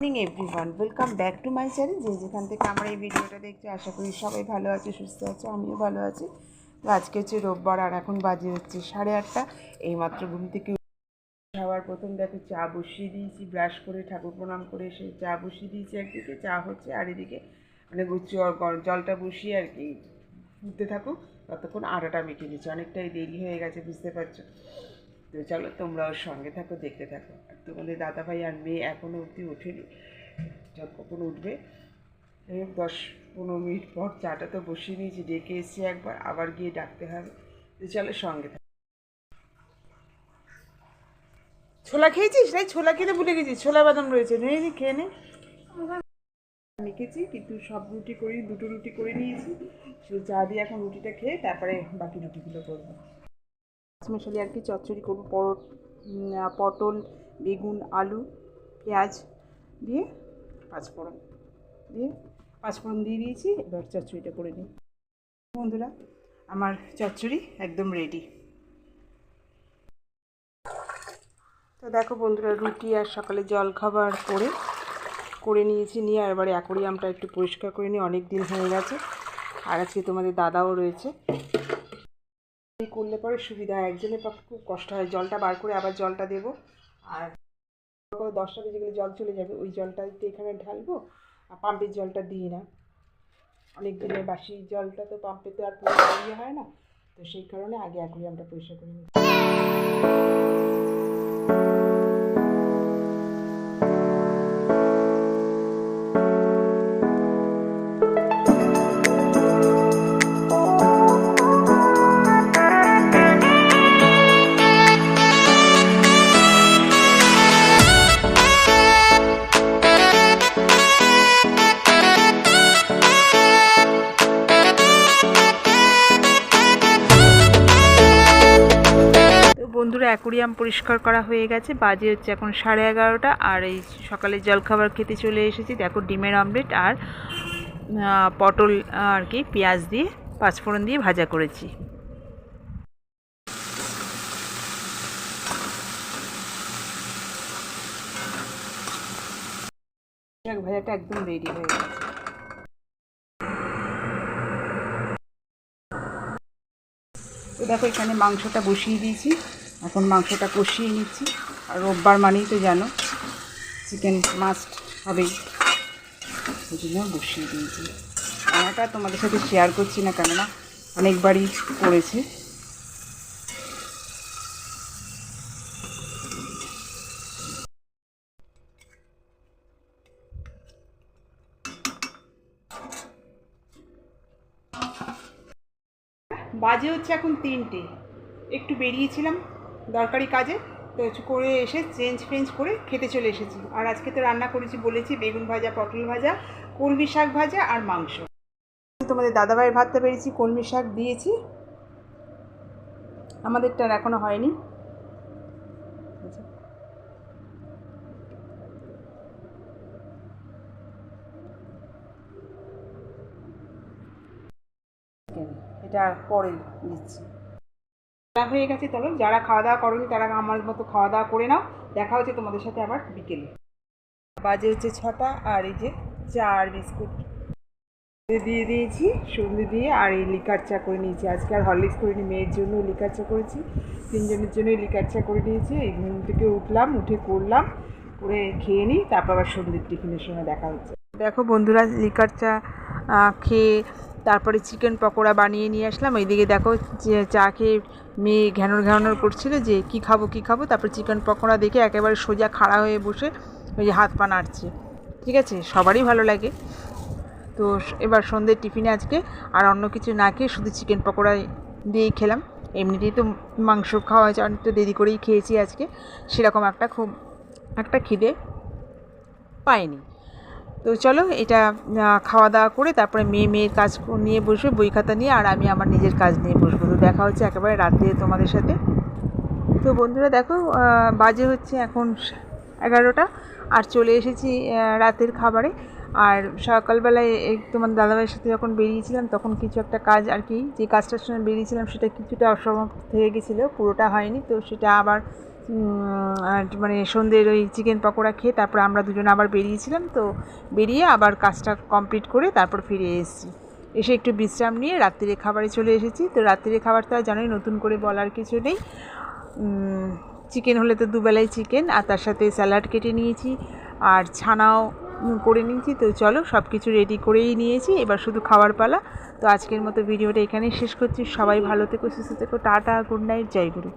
Morning everyone welcome back to my channel যে যেখান থেকে আমার এই ভিডিওটা দেখছ, আশা করি সবাই ভালো আছে, সুস্থ আছে, আমিও ভালো আছি। তো আজকে হচ্ছে রোববার আর এখন বাজে হচ্ছে সাড়ে আটটা। এইমাত্র ঘুম থেকে খাওয়ার প্রথম দেখো, চা বসিয়ে দিয়েছি, ব্রাশ করে ঠাকুর প্রণাম করে এসে চা বসিয়ে দিয়েছি একদিকে, চা হচ্ছে আর এদিকে মানে গুচ্ছ জলটা বসিয়ে আর কি ফুটতে থাকুক। ততক্ষণ আটাটা মেখে দিচ্ছি অনেকটাই দেরি হয়ে গেছে, বুঝতে পারছ? তো চলো তোমরাও সঙ্গে থাকো, দেখতে থাকো। আর তোমাদের দাদাভাই আর মেয়ে এখনও অবধি ওঠেনি। কখন উঠবে? দশ পনেরো মিনিট পর চাটা তো বসিয়ে নিয়েছি, ডেকে এসেছি একবার, আবার গিয়ে ডাকতে হবে। তো চলো সঙ্গে থাকো। ছোলা খেয়েছিস? নাই ছোলা খেতে ভুলে গেছিস ছোলা বাদাম রয়েছে। নেই নি, খেয়ে নে। মেখেছি কিন্তু সব রুটি করি, দুটো রুটি করে নিয়েছি। সেই চা দিয়ে এখন রুটিটা খেয়ে তারপরে বাকি রুটিগুলো করব। মশালি আর কি চচ্চড়ি করব পরট পটল, বেগুন, আলু, পেঁয়াজ দিয়ে পাঁচফোড়ন দিয়ে পাঁচফোড়ন দিয়ে দিয়েছি, এবার চচ্চড়িটা করে নিই। বন্ধুরা, আমার চচ্চড়ি একদম রেডি তো দেখো বন্ধুরা, রুটি আর সকালে জল খাবার করে করে নিয়েছি নিয়ে, আর এবারে অ্যাকোরিয়ামটা একটু পরিষ্কার করে নিই অনেক দিন হয়ে গেছে। আর আজকে তোমাদের দাদাও রয়েছে। করলে পরে সুবিধা হয়। একজনের পক্ষে খুব কষ্ট হয়। জলটা বার করে আবার জলটা দেবো। আর দশটা বেজে গেলে জল চলে যাবে, ওই জলটা এখানে ঢালবো। আর পাম্পের জলটা দিই না। অনেক দিনের বাসি জলটা তো পাম্পে তো আর পরিষ্কার ইয়ে হয় না। তো সেই কারণে আগে অ্যাকোরিয়ামটা পরিষ্কার করে নিই। বন্ধুরা, অ্যাকুরিয়াম পরিষ্কার করা হয়ে গেছে। বাজে হচ্ছে এখন সাড়ে এগারোটা, আর এই সকালে জলখাবার খেতে চলে এসেছি। দেখো ডিমের অমলেট আর পটল আর কি পেঁয়াজ দিয়ে, পাঁচফোড়ন দিয়ে ভাজা করেছি। ভাজাটা একদম রেডি হয়ে গেছে। দেখো এখানে মাংসটা বসিয়ে দিয়েছি। এখন মাংসটা কষিয়ে নিচ্ছি। আর রোববার মানেই তো জানো চিকেন মাস্ট হবেই। ওই জন্য বসিয়ে দিয়েছি। রান্নাটা তোমাদের সাথে শেয়ার করছি না কেননা, অনেকবারই করেছে। বাজে হচ্ছে এখন তিনটে। একটু বেরিয়েছিলাম দরকারি কাজে, তো করে এসে চেঞ্জ ফেঞ্জ করে খেতে চলে এসেছি। আর আজকে তো রান্না করেছি বলেছি, বেগুন ভাজা, পটল ভাজা, কলমি শাক ভাজা আর মাংস। তোমাদের দাদাভাইয়ের ভাতটা পেরেছি কলমি শাক দিয়েছি। আমাদেরটা আর এখনও হয়নি। এটা পরে দিচ্ছি। হয়ে গেছে, চলো, যারা খাওয়া দাওয়া করনি তারা আমার মতো খাওয়া দাওয়া করে নাও। দেখা হচ্ছে তোমাদের সাথে আবার বিকেলে। বাজে হচ্ছে ছটা আর এই যে চা আর বিস্কুট। দিয়ে দিয়েছি সন্ধে দিয়ে, আর এই লিকার চা করে নিয়েছি। আজকে আর হরলিক্স করিনি, মেয়ের জন্য লিকার চা করেছি। তিনজনের জন্যই লিকার চা করে নিয়েছি। এই ঘুম থেকে উঠলাম, উঠে করলাম, করে খেয়ে নিই, তারপর আবার সন্ধ্যের টিফিনের সময় দেখা হচ্ছে। দেখো বন্ধুরা, লিকার চা খেয়ে তারপরে চিকেন পকোড়া বানিয়ে নিয়ে আসলাম। এইদিকে দেখো চা খেয়ে মেয়ে ঘ্যানোর ঘ্যানোর করছিল যে, কি খাব কি খাব? তারপরে চিকেন পকোড়া দেখে একেবারে সোজা খাড়া হয়ে বসে ওই যে হাত পা নাড়ছে। ঠিক আছে? সবারই ভালো লাগে। তো এবার সন্ধ্যের টিফিনে আজকে। আর অন্য কিছু না খেয়ে শুধু চিকেন পকোড়া দিয়েই খেলাম। এমনিতেই তো মাংস খাওয়া হয়েছে অনেকটা দেরি করেই খেয়েছি আজকে। সেরকম একটা খুব একটা খিদে পাইনি। তো চলো এটা খাওয়া দাওয়া করে তারপরে মেয়ে মেয়ের কাজ নিয়ে বসবে, বই খাতা নিয়ে, আর আমি আমার নিজের কাজ নিয়ে বসবো। তো দেখা হচ্ছে একেবারে রাতে তোমাদের সাথে। তো বন্ধুরা দেখো বাজে হচ্ছে এখন এগারোটা, আর চলে এসেছি রাতের খাবারে। আর সকালবেলায় তোমার দাদাভাইয়ের সাথে যখন বেরিয়েছিলাম, তখন কিছু একটা কাজ আর কি, যে কাজটার সময় বেরিয়েছিলাম, সেটা কিছুটা অসমাপ্ত হয়ে গেছিল, পুরোটা হয়নি, তো সেটা আবার মানে সন্ধ্যের ওই চিকেন পকোড়া খেয়ে তারপর আমরা দুজনে আবার বেরিয়েছিলাম, তো বেরিয়ে আবার কাজটা কমপ্লিট করে তারপর ফিরে এসেছি। এসে একটু বিশ্রাম নিয়ে রাত্রিরে খাবারে চলে এসেছি। তো রাত্রিরে খাবার তো আর জানোই, নতুন করে বলার কিছু নেই। চিকেন হলে তো দুবেলায় চিকেন আর তার সাথে স্যালাড কেটে নিয়েছি, আর ছানাও করে নিয়েছি। তো চলো সব কিছু রেডি করেই নিয়েছি, এবার শুধু খাবার পালা। তো আজকের মতো ভিডিওটা এখানেই শেষ করছি। সবাই ভালো থেকো, সুস্থ থেকো, টাটা গুড নাইট জয় গুরু।